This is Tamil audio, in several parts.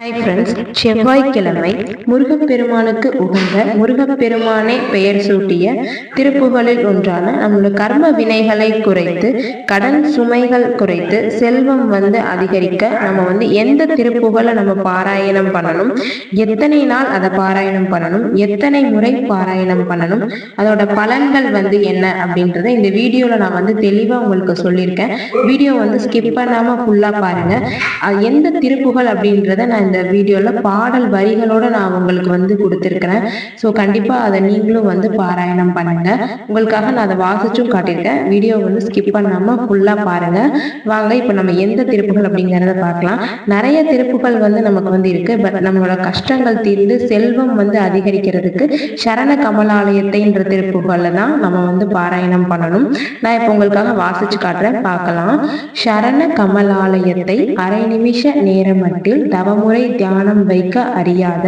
ஹாய் ஃப்ரெண்ட்ஸ் செவ்வாய்க்கிழமை முருகப்பெருமானுக்கு உகந்த முருகப்பெருமானே பெயர் சூட்டிய திருப்புகளில் ஒன்றான நம்மளோட கர்ம வினைகளை குறைத்து கடன் சுமைகள் குறைத்து செல்வம் வந்து அதிகரிக்க நம்ம வந்து எந்த திருப்புகளை நம்ம பாராயணம் பண்ணணும் எத்தனை நாள் அதை பாராயணம் பண்ணணும் எத்தனை முறை பாராயணம் பண்ணணும் அதோட பலன்கள் வந்து என்ன அப்படின்றத இந்த வீடியோவில் நான் வந்து தெளிவாக உங்களுக்கு சொல்லியிருக்கேன். வீடியோ வந்து ஸ்கிப் பண்ணாமல் ஃபுல்லாக பாருங்கள் எந்த திருப்புகள் அப்படின்றத நான் இந்த வீடியோவில் பாடல் வரிகளோடு நான் உங்களுக்கு வந்து கொடுத்துருக்குறேன். ஸோ கண்டிப்பாக அதை நீங்களும் வந்து பாராயணம் பண்ணுங்கள் உங்களுக்காக நான் அதை வாசிச்சும் காட்டியிருக்கேன். வீடியோ வந்து ஸ்கிப் பண்ணாமல் ஃபுல்லாக பாருங்கள் வாங்க இப்போ நம்ம எந்த திருப்புகள் அப்படிங்கிறத பார்க்கலாம். நிறைய திருப்புகள் வந்து நமக்கு வந்து இருக்குது பட் நம்மளோட கஷ்டங்கள் தீர்ந்து செல்வம் வந்து அதிகரிக்கிறதுக்கு சரண கமலாலயத்தைன்ற திருப்புகள்ல தான் நம்ம வந்து பாராயணம் பண்ணணும். நான் இப்போ உங்களுக்காக வாசிச்சு காட்டுறேன். பார்க்கலாம். சரண கமலாலயத்தை அரை நிமிஷ நேரமட்டில் தவமுறை முறை தியானம் வைக்க அறியாத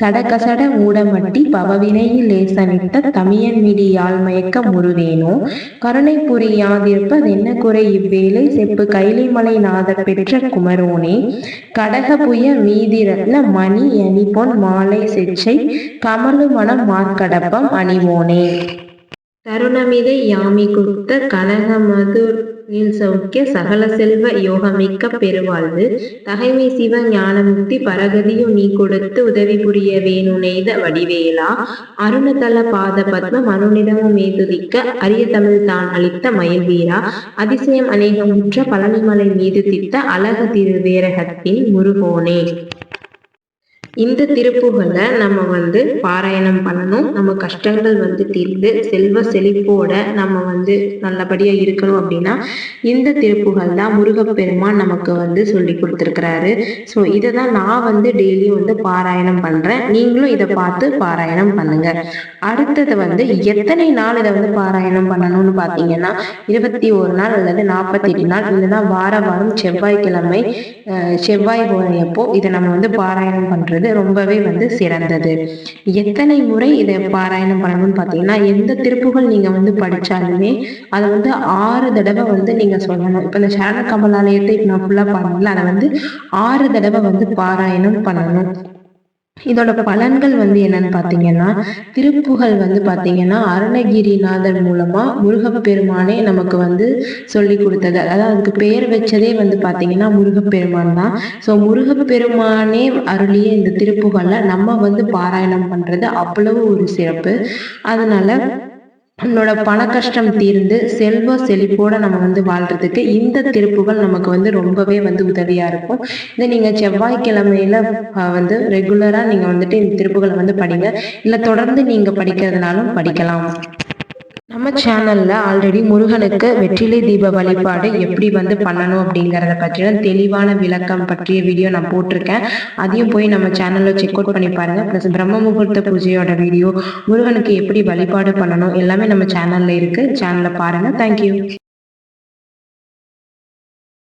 சடகசட ஊடமட்டி பவவினையில் லேசனிட்ட தமியன் மிடி யாழ்மயக்க முருவேனோ கருணை புரியாதிருப்பதென்ன குறை இவ்வேளை செப்பு கைலிமலை நாத பெற்ற குமரோனே? கடக புய மீதிரத்ன மணி அணிபொன் மாலை செச்சை கமலு மனம் மார்க்கடப்பம் அணிவோனே? தருணமிதை யாமி குத்த கனகமதுர் சௌக்கிய சகல செல்வ யோகமிக்க பெருவாழ்வு. தகைமை சிவ ஞானமுக்தி பரகதியும் நீ கொடுத்து உதவி புரிய வேணு நெய்த வடிவேலா. அருணதல பாத பத்ம மனுநிடமும் மேதுதிக்க அரிய தமிழ் தான் அளித்த மயில்வீரா. அதிசயம் அநேகமுற்ற பழனிமலை மீது தித்த அழக திருவேரகத்தின் முருகோனே. இந்த திருப்புகளை நம்ம வந்து பாராயணம் பண்ணணும். நம்ம கஷ்டங்கள் வந்து தீர்ந்து செல்வ செழிப்போட நம்ம வந்து நல்லபடியா இருக்கணும் அப்படின்னா இந்த திருப்புகள் தான் முருகப்பெருமான் நமக்கு வந்து சொல்லி கொடுத்துருக்கிறாரு. ஸோ இதை தான் நான் வந்து டெய்லியும் வந்து பாராயணம் பண்றேன். நீங்களும் இதை பார்த்து பாராயணம் பண்ணுங்க. அடுத்தது வந்து எத்தனை நாள் இதை வந்து பாராயணம் பண்ணணும்னு பார்த்தீங்கன்னா இருபத்தி ஒரு நாள் அல்லது நாற்பத்தி எட்டு நாள் இல்லைன்னா வார வாரம் செவ்வாய்க்கிழமை செவ்வாய் போனப்போ இதை நம்ம வந்து பாராயணம் பண்றது ரொம்பவே வந்து சிறந்தது. எத்தனை முறை இதை பாராயணம் பண்ணணும்னு பார்த்தீங்கன்னா எந்த திருப்புகள் நீங்க வந்து படிச்சாலுமே அதை வந்து ஆறு தடவை வந்து நீங்க சொல்லணும். இப்போ இந்த சரண கமலாலயத்தை நான் ஃபுல்லா பண்ணல அதை வந்து ஆறு தடவை வந்து பாராயணம் பண்ணணும். இதோட பலன்கள் வந்து என்னன்னு பார்த்தீங்கன்னா திருப்புகள் வந்து பார்த்தீங்கன்னா அருணகிரிநாதர் மூலமா முருகப்பெருமானே நமக்கு வந்து சொல்லி கொடுத்தது. அதாவது அதுக்கு பெயர் வச்சதே வந்து பார்த்தீங்கன்னா முருகப்பெருமான் தான். ஸோ முருகப்பெருமானே அருளிய இந்த திருப்புகளை நம்ம வந்து பாராயணம் பண்றது அவ்வளவு ஒரு சிறப்பு. அதனால நம்மளோட பண கஷ்டம் தீர்ந்து செல்வ செழிப்போட நம்ம வந்து வாழ்றதுக்கு இந்த திருப்புகள் நமக்கு வந்து ரொம்பவே வந்து உதவியா இருக்கும். இதை நீங்க செவ்வாய்க்கிழமையில வந்து ரெகுலரா நீங்க வந்துட்டு இந்த திருப்புகளை வந்து படிங்க. இல்ல தொடர்ந்து நீங்க படிக்கிறதுனாலும் படிக்கலாம். நம்ம சேனல்ல ஆல்ரெடி முருகனுக்கு வெற்றிலை தீப வழிபாடு எப்படி வந்து பண்ணணும் அப்படிங்கறத பற்றின தெளிவான விளக்கம் பற்றிய வீடியோ நான் போட்டிருக்கேன். அதையும் போய் நம்ம சேனல்ல செக் அவுட் பண்ணி பாருங்க. பிளஸ் பிரம்ம முகூர்த்த பூஜையோட வீடியோ முருகனுக்கு எப்படி வழிபாடு பண்ணணும் எல்லாமே நம்ம சேனல்ல இருக்கு. சேனல்ல பாருங்க. தேங்க்யூ